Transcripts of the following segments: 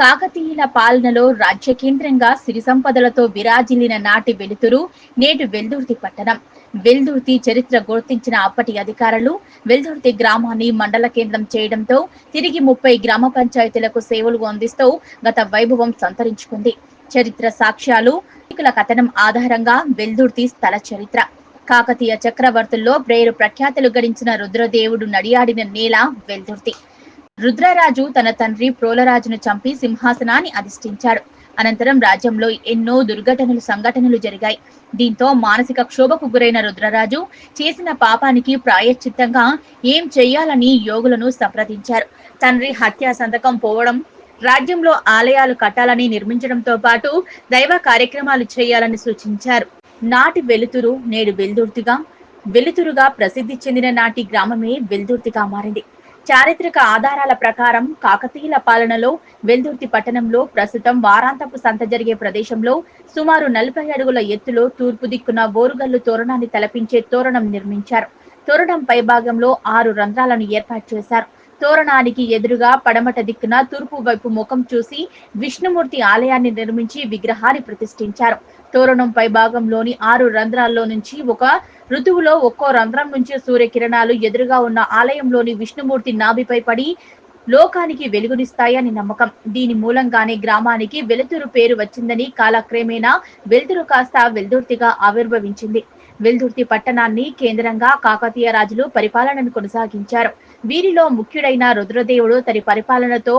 కాకతీయుల పాలనలో రాజ్య కేంద్రంగా సిరి సంపదలతో విరాజిల్లిన నాటి వెలుతురు నేటి వెల్దుర్తి పట్టణం. వెల్దుర్తి చరిత్ర గుర్తించిన అప్పటి అధికారులు వెల్దుర్తి గ్రామాన్ని మండల కేంద్రం చేయడంతో తిరిగి ముప్పై గ్రామ పంచాయతీలకు సేవలు అందిస్తూ గత వైభవం సంతరించుకుంది. చరిత్ర సాక్ష్యాలు కథనం ఆధారంగా వెల్దుర్తి స్థల చరిత్ర. కాకతీయ చక్రవర్తుల్లో ప్రేరు ప్రఖ్యాతులు గడించిన రుద్రదేవుడు నడియాడిన నేల వెల్దుర్తి. రుద్రరాజు తన తండ్రి ప్రోలరాజును చంపి సింహాసనాన్ని అధిష్ఠించాడు. అనంతరం రాజ్యంలో ఎన్నో దుర్ఘటనలు సంఘటనలు జరిగాయి. దీంతో మానసిక క్షోభకు గురైన రుద్రరాజు చేసిన పాపానికి ప్రాయశ్చిత్తంగా ఏం చేయాలని యోగులను సంప్రదించారు. తండ్రి హత్యా సంతకం పోవడం రాజ్యంలో ఆలయాలు కట్టాలని నిర్మించడంతో పాటు దైవ కార్యక్రమాలు చేయాలని సూచించారు. నాటి వెలుతురు నేడు వెల్దుర్తిగా వెలుతురుగా ప్రసిద్ధి చెందిన నాటి గ్రామమే వెల్దుర్తిగా మారింది. చారిత్రక ఆధారాల ప్రకారం కాకతీయుల పాలనలో వెల్దుర్తి పట్టణంలో ప్రస్తుతం వారాంతపు సంత జరిగే ప్రదేశంలో సుమారు నలభై అడుగుల ఎత్తులో తూర్పు దిక్కున బోరుగల్లు తోరణాన్ని తలపించే తోరణం నిర్మించారు. తోరణం పైభాగంలో ఆరు రంధ్రాలను ఏర్పాటు చేశారు. తోరణానికి ఎదురుగా పడమట దిక్కున తూర్పు వైపు ముఖం చూసి విష్ణుమూర్తి ఆలయాన్ని నిర్మించి విగ్రహాన్ని ప్రతిష్ఠించారు. తోరణం పై భాగంలోని ఆరు రంధ్రాల్లో నుంచి ఒక ఋతువులో ఒక్కో రంధ్రం నుంచి సూర్యకిరణాలు ఎదురుగా ఉన్న ఆలయంలోని విష్ణుమూర్తి నాభిపై పడి లోకానికి వెలుగునిస్తాయని నమ్మకం. దీని మూలంగానే గ్రామానికి వెలుతురు పేరు వచ్చిందని కాలక్రమేణా వెలుతురు కాస్త వెల్దుర్తిగా ఆవిర్భవించింది. వెల్దుర్తి పట్టణాన్ని కేంద్రంగా కాకతీయ రాజులు పరిపాలనను కొనసాగించారు. వీరిలో ముఖ్యుడైన రుద్రదేవుడు తన పరిపాలనతో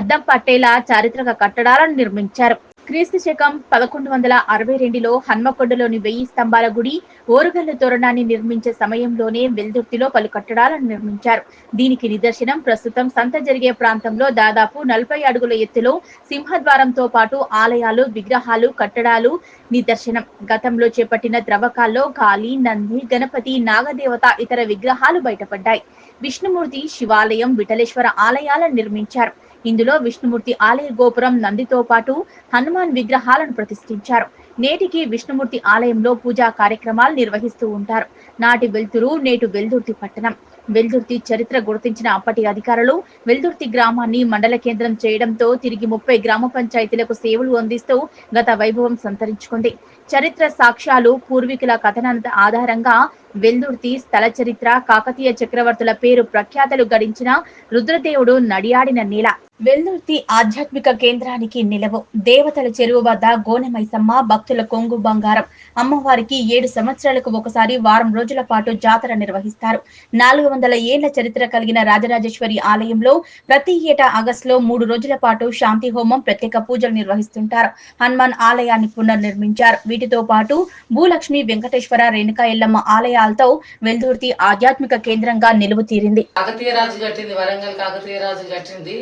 అద్దం పట్టేలా చారిత్రక కట్టడాలను నిర్మించారు. క్రీస్తు శకం పదకొండు వందల అరవై రెండులో హన్మకొండలోని వెయ్యి స్తంభాల గుడి ఓరుగల్లు తోరణాన్ని నిర్మించే సమయంలోనే వెల్దుర్తిలో పలు కట్టడాలను నిర్మించారు. దీనికి నిదర్శనం ప్రస్తుతం సంత జరిగే ప్రాంతంలో దాదాపు నలభై అడుగుల ఎత్తులో సింహద్వారంతో పాటు ఆలయాలు విగ్రహాలు కట్టడాలు నిదర్శనం. గతంలో చేపట్టిన ద్రవకాల్లో కాళి నంది గణపతి నాగదేవత ఇతర విగ్రహాలు బయటపడ్డాయి. విష్ణుమూర్తి శివాలయం విఠలేశ్వర ఆలయాలను నిర్మించారు. ఇందులో విష్ణుమూర్తి ఆలయ గోపురం నందితో పాటు హనుమాన్ విగ్రహాలను ప్రతిష్ఠించారు. నేటికి విష్ణుమూర్తి ఆలయంలో పూజా కార్యక్రమాలు నిర్వహిస్తూ ఉంటారు. నాటి వెల్తురు నేటు వెల్దుర్తి పట్టణం. వెల్దుర్తి చరిత్ర గుర్తించిన అప్పటి అధికారులు వెల్దుర్తి గ్రామాన్ని మండల కేంద్రం చేయడంతో తిరిగి ముప్పై గ్రామ పంచాయతీలకు సేవలు అందిస్తూ గత వైభవం సంతరించుకుంది. చరిత్ర సాక్ష్యాలు పూర్వీకుల కథనాల ఆధారంగా వెల్దుర్తి స్థల చరిత్ర కాకతీయ చక్రవర్తుల పేరు ప్రఖ్యాతలు గడించిన రుద్రదేవుడు నడియాడిన నేల. వెల్దుర్తి ఆధ్యాత్మిక కేంద్రానికి నిలవు. దేవతల చెరువు వద్ద గోనెమైసమ్మ భక్తుల కొంగు బంగారం. అమ్మవారికి ఏడు సంవత్సరాలకు ఒకసారి వారం రోజుల పాటు జాతర నిర్వహిస్తారు. నాలుగు వందల ఏళ్ళ చరిత్ర కలిగిన రాజరాజేశ్వరి ఆలయంలో ప్రతి ఏటా ఆగస్టులో మూడు రోజుల పాటు శాంతి హోమం ప్రత్యేక పూజలు నిర్వహిస్తుంటారు. హనుమాన్ ఆలయాన్ని పునర్నిర్మించారు. వీటితో పాటు భూలక్ష్మి వెంకటేశ్వర రేణుకా ఎల్లమ్మ ఆలయాలతో వెల్దుర్తి ఆధ్యాత్మిక కేంద్రంగా నిలువు తీరింది. కాకతీయ రాజు కట్టింది వరంగల్ కాకతీయ రాజు కట్టింది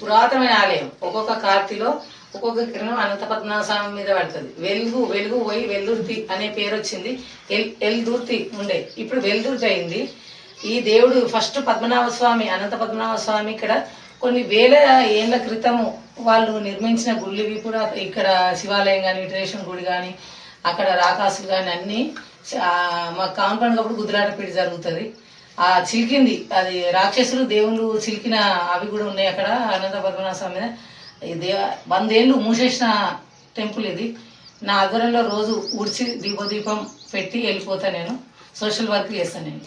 పురాతనమైన ఆలయం. ఒక్కొక్క కార్తీలో ఒక్కొక్క కిరణం అనంత పద్మనాభ స్వామి మీద పడుతుంది. వెలుగు వెలుగు పోయి వెల్దుర్తి అనే పేరు వచ్చింది. ఎల్ ఎల్దుర్తి ఉండే. ఇప్పుడు వెల్దుర్తి అయింది. ఈ దేవుడు ఫస్ట్ పద్మనాభ స్వామి అనంత పద్మనాభ స్వామి ఇక్కడ కొన్ని వేల ఏళ్ళ క్రితము వాళ్ళు నిర్మించిన గుళ్ళు కూడా ఇక్కడ శివాలయం కానీ విటరేశ్వర గుడి కానీ అక్కడ రాకాసులు కానీ అన్నీ మా కాంపౌండ్ అప్పుడు గుద్దులాట పీడి జరుగుతుంది. ఆ చిలికింది. అది రాక్షసులు దేవుళ్ళు చిలికిన అవి కూడా ఉన్నాయి అక్కడ అనంత పద్మనాభ స్వామి ఈ దేవ వందేళ్ళు మూసేసిన టెంపుల్ ఇది. నా ఆధ్వర్యంలో రోజు ఉడిచి దీపోదీపం పెట్టి వెళ్ళిపోతా నేను. సోషల్ వర్క్ చేస్తాను నేను.